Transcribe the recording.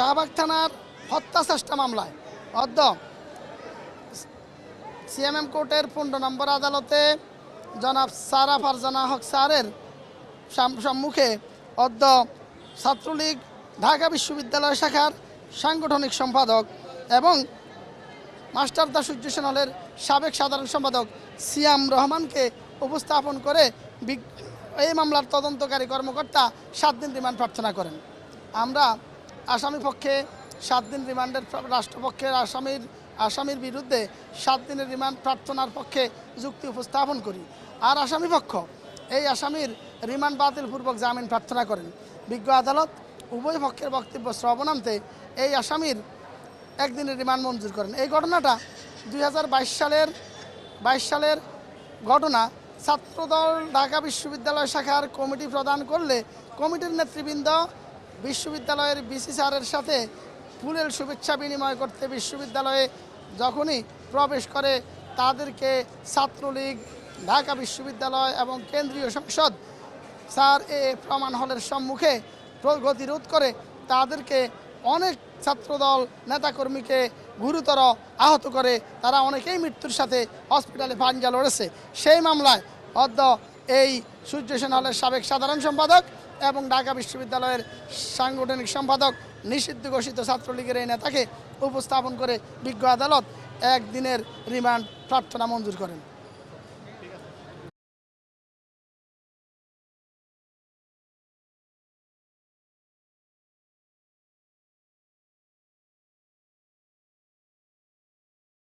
শাহবাগ থানার হত্যা চেষ্টা মামলায়। অদ্য সিএমএম কোর্টের পনেরো নম্বর আদালতে জনাব সারা ফারজানা হক স্যারের সম্মুখে অদ্য ছাত্রলীগ ঢাকা বিশ্ববিদ্যালয় শাখার সাংগঠনিক সম্পাদক এবং মাস্টার দা সূর্য হলের সাবেক সাধারণ সম্পাদক সিয়াম রহমানকে উপস্থাপন করে এই মামলার তদন্তকারী কর্মকর্তা সাত দিন রিমান্ড প্রার্থনা করেন। আমরা আসামি পক্ষে সাত দিন রিমান্ডের রাষ্ট্রপক্ষের আসামির আসামির বিরুদ্ধে সাত দিনের রিমান্ড প্রার্থনার পক্ষে যুক্তি উপস্থাপন করি। আর আসামি পক্ষ, এই আসামির রিমান্ড বাতিলপূর্বক জামিন প্রার্থনা করেন। বিজ্ঞ আদালত উভয় পক্ষের বক্তব্য শ্রবণান্তে এই আসামির একদিনের রিমান্ড মঞ্জুর করেন। এই ঘটনাটা দুই হাজার বাইশ সালের বাইশ সালের ঘটনা ছাত্রদল ঢাকা বিশ্ববিদ্যালয় শাখার কমিটি প্রদান করলে কমিটির নেতৃবৃন্দ বিশ্ববিদ্যালয়ের বিসি স্যারের সাথে ফুলের শুভেচ্ছা বিনিময় করতে বিশ্ববিদ্যালয়ে যখনই প্রবেশ করে, তাদেরকে ছাত্রলীগ, ঢাকা বিশ্ববিদ্যালয় এবং কেন্দ্রীয় সংসদ স্যার এ প্রমাণ হলের সম্মুখে গতিরোধ করে তাদেরকে অনেক ছাত্রদল নেতাকর্মীকে গুরুতর আহত করে, তারা অনেকেই মৃত্যুর সাথে হসপিটালে পাঞ্জা লড়েছে। সেই মামলায় অদ্য এই সূর্য সেন হলের সাবেক সাধারণ সম্পাদক এবং ঢাকা বিশ্ববিদ্যালয়ের সাংগঠনিক সম্পাদক, নিষিদ্ধ ঘোষিত ছাত্রলীগের এই নেতাকে উপস্থাপন করে বিজ্ঞ আদালত একদিনের রিমান্ড প্রার্থনা মঞ্জুর করেন।